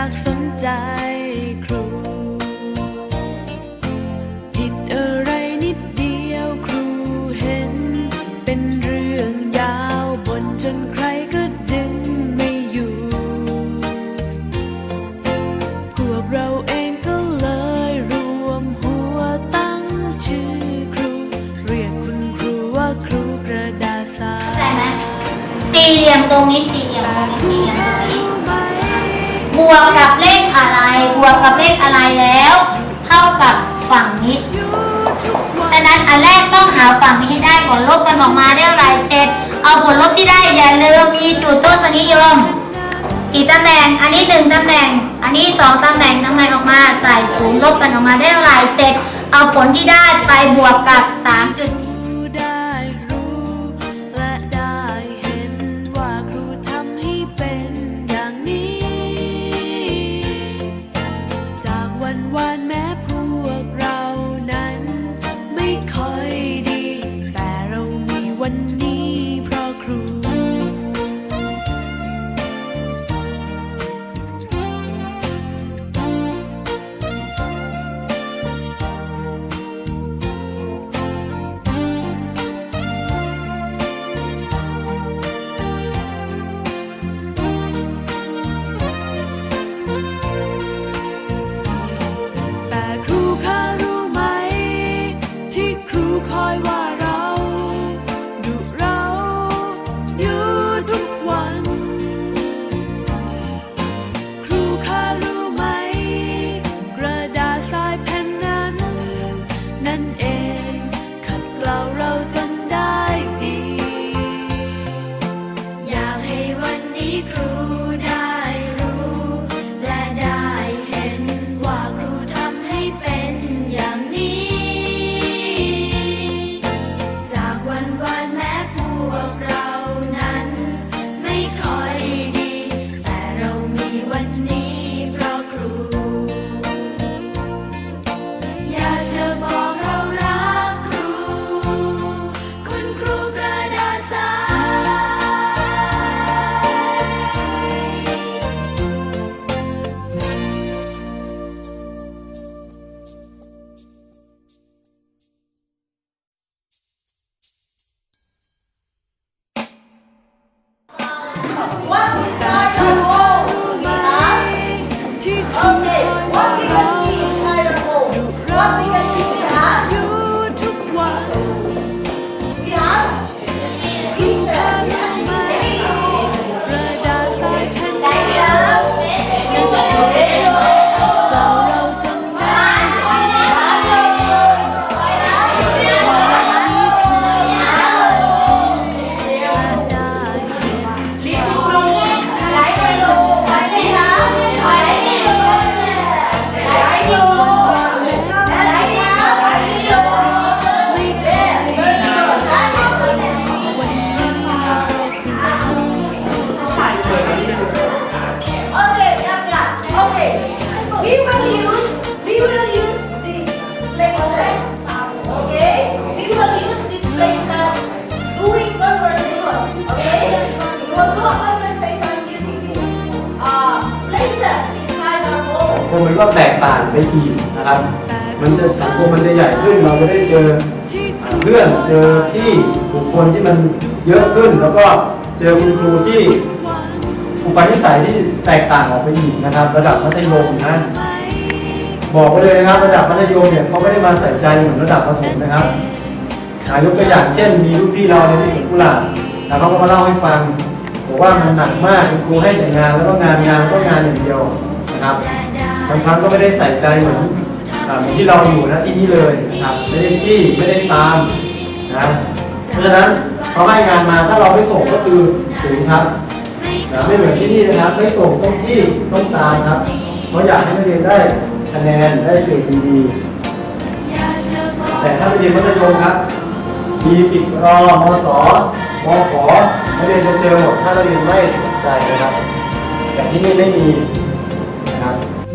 ากสนใจครู ผิดอะไรนิดเดียวครูเห็น เป็นเรื่องยาวบนจนใครก็ดึงไม่อยู่ พวกเราเองก็เลยรวมหัวตั้งชื่อครู เรียกคุณครูว่าครูกระดาษสาเข้าไหมสี่เหลี่ยมตรงนี้สี่เหลี่ยมตรงนี้สี่เหลี่ยมตรงนี้ วกกับเลขอะไร บวกกับเลขอะไรแล้ว เท่ากับฝั่งนี้ ฉะนั้นอันแรกต้องหาฝั่งนี้ให้ได้ก่อนลบกันออกมาได้ไรเสร็จ เอาผลลบที่ได้อย่าลืมมีจุดทศนิยม กี่ตำแหน่ง อันนี้หนึ่งตำแหน่ง อันนี้สองตำแหน่งทำไงออกมาใส่ศูนย์ลบกันออกมาได้ไรเสร็จ เอาผลที่ได้ไปบวกกับ3.4 ก็แตกต่างไปอีกนะครับ มันจะสังคมมันจะใหญ่ขึ้น เราจะได้เจอที่เพื่อนเจอพี่บุคคลที่มันเยอะขึ้น แล้วก็เจอคุณครูที่อุปนิสัยที่แตกต่างออกไปอีกนะครับ ระดับมัธยมนะบอกไปเลยนะครับระดับมัธยมเนี่ยเขาไม่ได้มาใส่ใจเหมือนระดับประถมนะครับอายกตัวอย่างเช่น มีรุ่นพี่เราในที่สวนกุหลาบแล้วเขาก็มาเล่าให้ฟังบอกว่ามันหนักมากคุณครูให้แต่งานแล้วก็งานงานแล้วก็งานอย่างเดียวนะครับ บางครั้งก็ไม่ได้ใส่ใจเหมือนเหมือนที่เราอยู่นะที่นี่เลยนะครับไม่ได้จี้ไม่ได้ตามนะเพราะฉะนั้นเขาให้งานมาถ้าเราไม่ส่งก็คือศูนย์ครับนะไม่เหมือนที่นี่นะครับ ไม่ส่งต้องจี้ต้องตามครับเพราะอยากให้นักเรียนได้คะแนนได้เกรดดีๆแต่ถ้าไปเรียนมัธยมครับมีปิดรอมสมขอนักเรียนจะเจอหมดถ้านักเรียนไม่สนใจนะครับ แต่ที่นี่ไม่มีนะครับ